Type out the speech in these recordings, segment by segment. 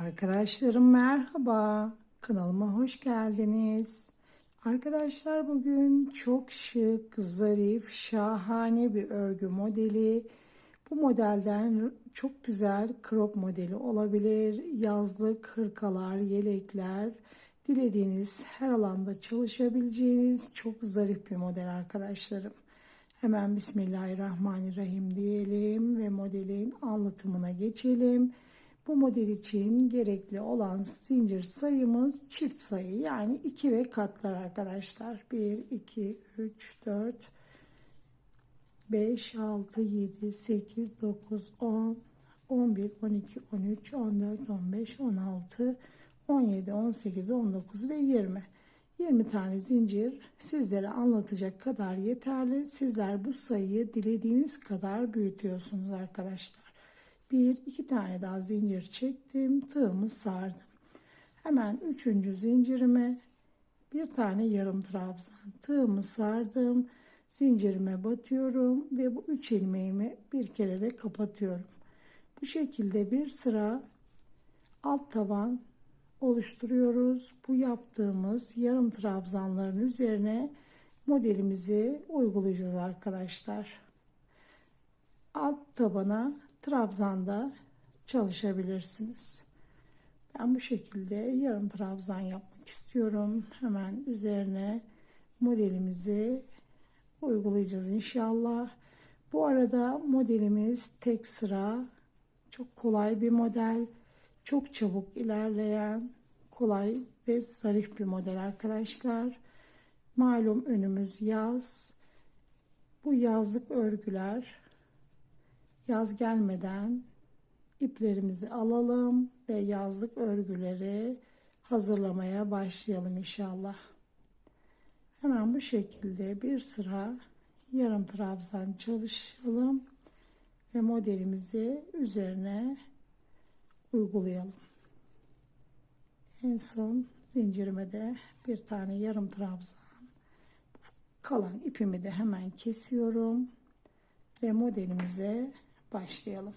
Arkadaşlarım merhaba. Kanalıma hoş geldiniz. Arkadaşlar bugün çok şık, zarif, şahane bir örgü modeli. Bu modelden çok güzel crop modeli olabilir. Yazlık hırkalar, yelekler, dilediğiniz her alanda çalışabileceğiniz çok zarif bir model arkadaşlarım. Hemen Bismillahirrahmanirrahim diyelim ve modelin anlatımına geçelim. Bu model için gerekli olan zincir sayımız çift sayı yani 2 ve katlar arkadaşlar. 1, 2, 3, 4, 5, 6, 7, 8, 9, 10, 11, 12, 13, 14, 15, 16, 17, 18, 19 ve 20. 20 tane zincir sizlere anlatacak kadar yeterli. Sizler bu sayıyı dilediğiniz kadar büyütüyorsunuz arkadaşlar. Bir, iki tane daha zincir çektim. Tığımı sardım. Hemen üçüncü zincirime bir tane yarım trabzan. Tığımı sardım. Zincirime batıyorum ve bu üç ilmeğimi bir kere de kapatıyorum. Bu şekilde bir sıra alt taban oluşturuyoruz. Bu yaptığımız yarım trabzanların üzerine modelimizi uygulayacağız arkadaşlar. Alt tabana trabzanda çalışabilirsiniz. Ben bu şekilde yarım trabzan yapmak istiyorum. Hemen üzerine modelimizi uygulayacağız inşallah. Bu arada modelimiz tek sıra çok kolay bir model. Çok çabuk ilerleyen kolay ve zarif bir model arkadaşlar. Malum önümüz yaz. Bu yazlık örgüler yaz gelmeden iplerimizi alalım ve yazlık örgüleri hazırlamaya başlayalım inşallah. Hemen bu şekilde bir sıra yarım trabzan çalışalım ve modelimizi üzerine uygulayalım. En son zincirime de bir tane yarım trabzan kalan ipimi de hemen kesiyorum ve modelimize başlayalım.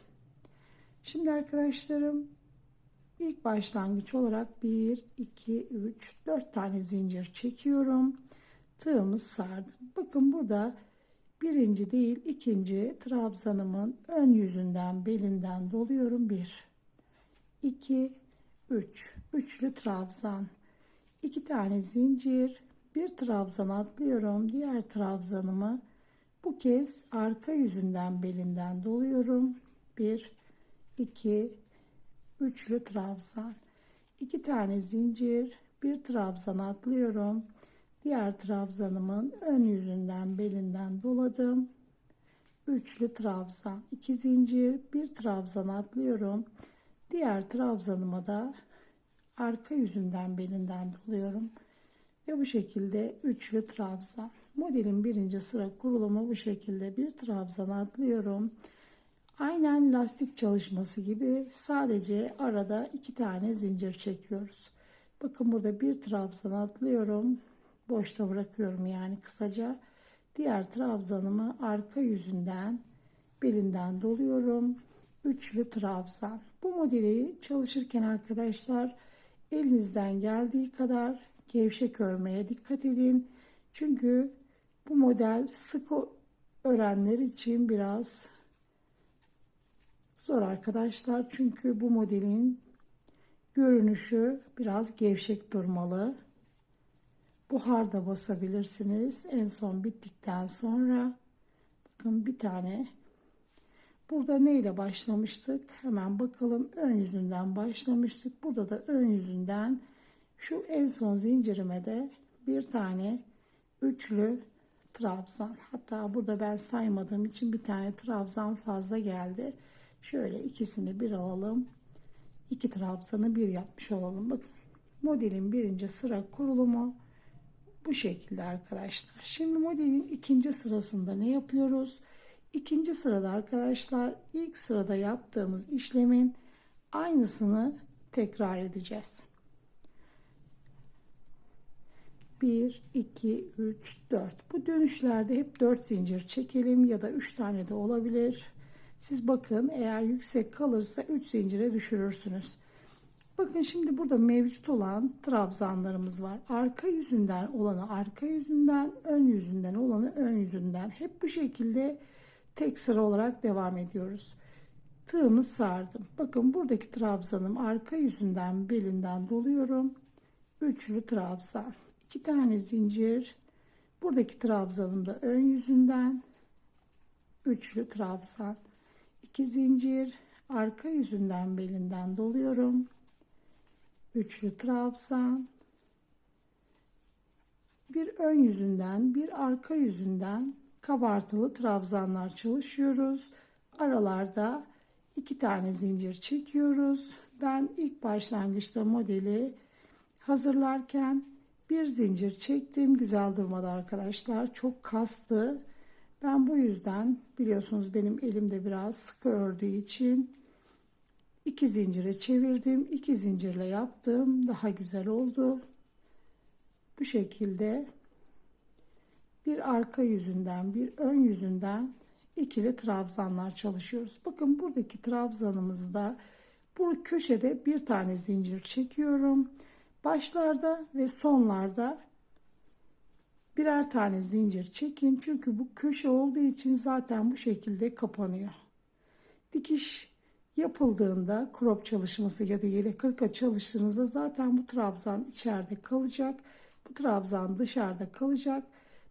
Şimdi arkadaşlarım ilk başlangıç olarak 1 2 3 4 tane zincir çekiyorum. Tığımı sardım. Bakın burada birinci değil ikinci trabzanımın ön yüzünden belinden doluyorum. 1 2 3 üçlü trabzan. 2 tane zincir, bir trabzan atlıyorum. Diğer trabzanımı bu kez arka yüzünden belinden doluyorum. 1 2 üçlü trabzan. 2 tane zincir, bir trabzan atlıyorum. Diğer trabzanımın ön yüzünden belinden doladım. Üçlü trabzan, 2 zincir, bir trabzan atlıyorum. Diğer trabzanıma da arka yüzünden belinden doluyorum. Ve bu şekilde üçlü trabzan. Modelin birinci sıra kurulumu bu şekilde bir trabzan atlıyorum. Aynen lastik çalışması gibi sadece arada iki tane zincir çekiyoruz. Bakın burada bir trabzan atlıyorum. Boşta bırakıyorum yani kısaca. Diğer trabzanımı arka yüzünden belinden doluyorum. Üçlü trabzan. Bu modeli çalışırken arkadaşlar elinizden geldiği kadar gevşek örmeye dikkat edin. Çünkü bu model sık örenler için biraz zor arkadaşlar. Çünkü bu modelin görünüşü biraz gevşek durmalı. Buhar da basabilirsiniz. En son bittikten sonra bakın bir tane burada ne ile başlamıştık? Hemen bakalım. Ön yüzünden başlamıştık. Burada da ön yüzünden şu en son zincirime de bir tane üçlü trabzan. Hatta burada ben saymadığım için bir tane trabzan fazla geldi. Şöyle ikisini bir alalım. İki trabzanı bir yapmış olalım. Bakın modelin birinci sıra kurulumu bu şekilde arkadaşlar. Şimdi modelin ikinci sırasında ne yapıyoruz? İkinci sırada arkadaşlar ilk sırada yaptığımız işlemin aynısını tekrar edeceğiz. 1, 2, 3, 4. Bu dönüşlerde hep 4 zincir çekelim ya da 3 tane de olabilir. Siz bakın eğer yüksek kalırsa 3 zincire düşürürsünüz. Bakın şimdi burada mevcut olan trabzanlarımız var. Arka yüzünden olanı arka yüzünden, ön yüzünden olanı ön yüzünden. Hep bu şekilde tek sıra olarak devam ediyoruz. Tığımı sardım. Bakın buradaki trabzanım arka yüzünden belinden doluyorum. Üçlü trabzan. İki tane zincir. Buradaki trabzanım da ön yüzünden. Üçlü trabzan. iki zincir. Arka yüzünden belinden doluyorum. Üçlü trabzan. Bir ön yüzünden, bir arka yüzünden kabartılı trabzanlar çalışıyoruz. Aralarda iki tane zincir çekiyoruz. Ben ilk başlangıçta modeli hazırlarken bir zincir çektim. Güzel durmadı arkadaşlar. Çok kastı. Ben bu yüzden biliyorsunuz benim elimde biraz sıkı ördüğü için iki zincire çevirdim. iki zincirle yaptım. Daha güzel oldu. Bu şekilde bir arka yüzünden bir ön yüzünden ikili trabzanlar çalışıyoruz. Bakın buradaki trabzanımızda bu köşede bir tane zincir çekiyorum. Başlarda ve sonlarda birer tane zincir çekin. Çünkü bu köşe olduğu için zaten bu şekilde kapanıyor. Dikiş yapıldığında crop çalışması ya da yelek kırka çalıştığınızda zaten bu trabzan içeride kalacak. Bu trabzan dışarıda kalacak.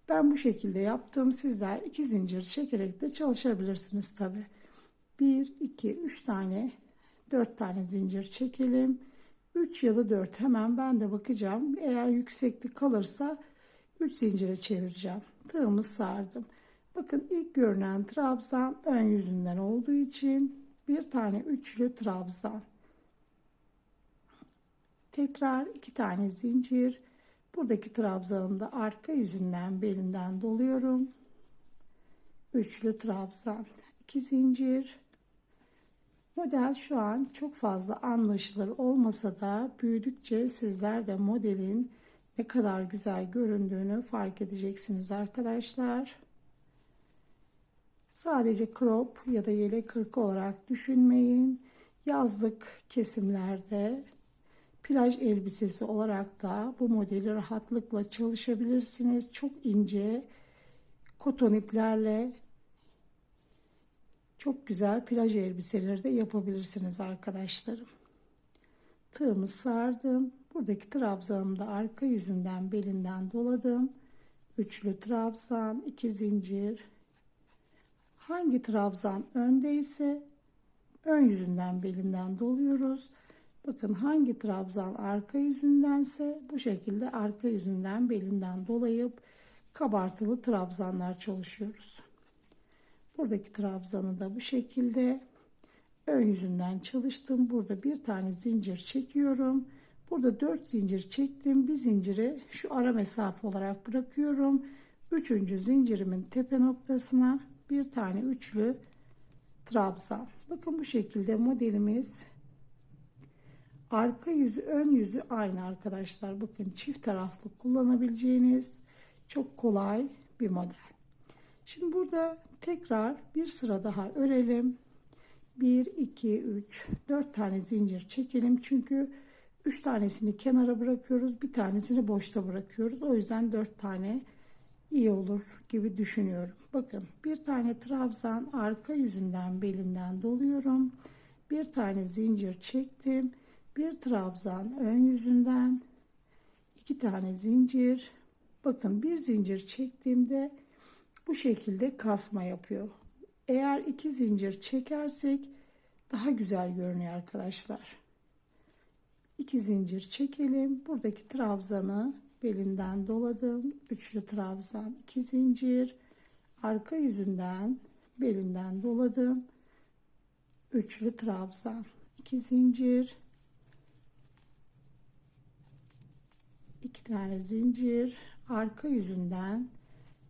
Ben bu şekilde yaptım. Sizler iki zincir çekerek de çalışabilirsiniz tabi. 1, 2, 3 tane, 4 tane zincir çekelim. 3 ya da 4 hemen ben de bakacağım. Eğer yükseklik kalırsa 3 zincire çevireceğim. Tığımı sardım. Bakın ilk görünen trabzan ön yüzünden olduğu için bir tane üçlü trabzan. Tekrar iki tane zincir. Buradaki trabzanın da arka yüzünden belinden doluyorum. Üçlü trabzan. iki zincir. Model şu an çok fazla anlaşılır olmasa da büyüdükçe sizler de modelin ne kadar güzel göründüğünü fark edeceksiniz arkadaşlar. Sadece crop ya da yelek kırkı olarak düşünmeyin. Yazlık kesimlerde plaj elbisesi olarak da bu modeli rahatlıkla çalışabilirsiniz. Çok ince koton iplerle çok güzel plaj elbiseleri de yapabilirsiniz arkadaşlarım. Tığımı sardım. Buradaki trabzanımı da arka yüzünden belinden doladım. Üçlü trabzan, iki zincir. Hangi trabzan öndeyse ön yüzünden belinden doluyoruz. Bakın hangi trabzan arka yüzündense bu şekilde arka yüzünden belinden dolayıp kabartılı trabzanlar çalışıyoruz. Buradaki trabzanı da bu şekilde ön yüzünden çalıştım. Burada bir tane zincir çekiyorum. Burada 4 zincir çektim. Bir zinciri şu ara mesafe olarak bırakıyorum. Üçüncü zincirimin tepe noktasına bir tane üçlü trabzan. Bakın bu şekilde modelimiz arka yüzü ön yüzü aynı arkadaşlar. Bakın çift taraflı kullanabileceğiniz çok kolay bir model. Şimdi burada tekrar bir sıra daha örelim. 1 2 3 4 tane zincir çekelim. Çünkü 3 tanesini kenara bırakıyoruz. Bir tanesini boşta bırakıyoruz. O yüzden 4 tane iyi olur gibi düşünüyorum. Bakın bir tane trabzan arka yüzünden belinden doluyorum. Bir tane zincir çektim. Bir trabzan ön yüzünden iki tane zincir. Bakın bir zincir çektiğimde bu şekilde kasma yapıyor. Eğer iki zincir çekersek daha güzel görünüyor arkadaşlar. İki zincir çekelim. Buradaki trabzanı belinden doladım. Üçlü trabzan, iki zincir. Arka yüzünden belinden doladım. Üçlü trabzan, iki zincir. iki tane zincir. Arka yüzünden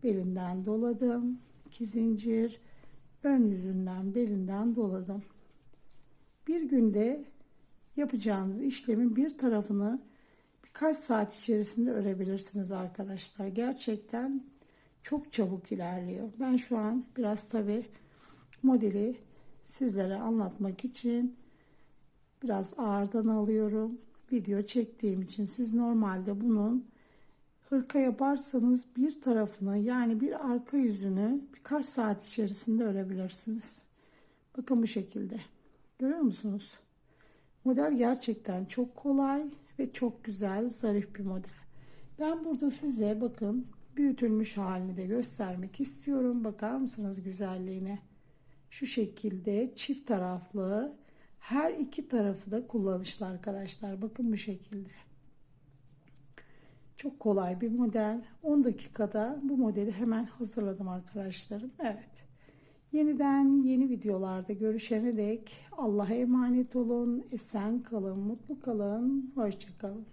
belinden doladım. iki zincir. Ön yüzünden belinden doladım. Bir günde yapacağınız işlemin bir tarafını birkaç saat içerisinde örebilirsiniz arkadaşlar. Gerçekten çok çabuk ilerliyor. Ben şu an biraz tabi modeli sizlere anlatmak için Biraz ağırdan alıyorum. Video çektiğim için siz normalde bunun hırka yaparsanız bir tarafını yani bir arka yüzünü birkaç saat içerisinde örebilirsiniz. Bakın bu şekilde. Görüyor musunuz? Model gerçekten çok kolay ve çok güzel, zarif bir model. Ben burada size bakın büyütülmüş halini de göstermek istiyorum. Bakar mısınız güzelliğine? Şu şekilde çift taraflı her iki tarafı da kullanışlı arkadaşlar. Bakın bu şekilde. Çok kolay bir model. 10 dakikada bu modeli hemen hazırladım arkadaşlarım. Evet. Yeniden yeni videolarda görüşene dek Allah'a emanet olun. Esen kalın, mutlu kalın. Hoşçakalın.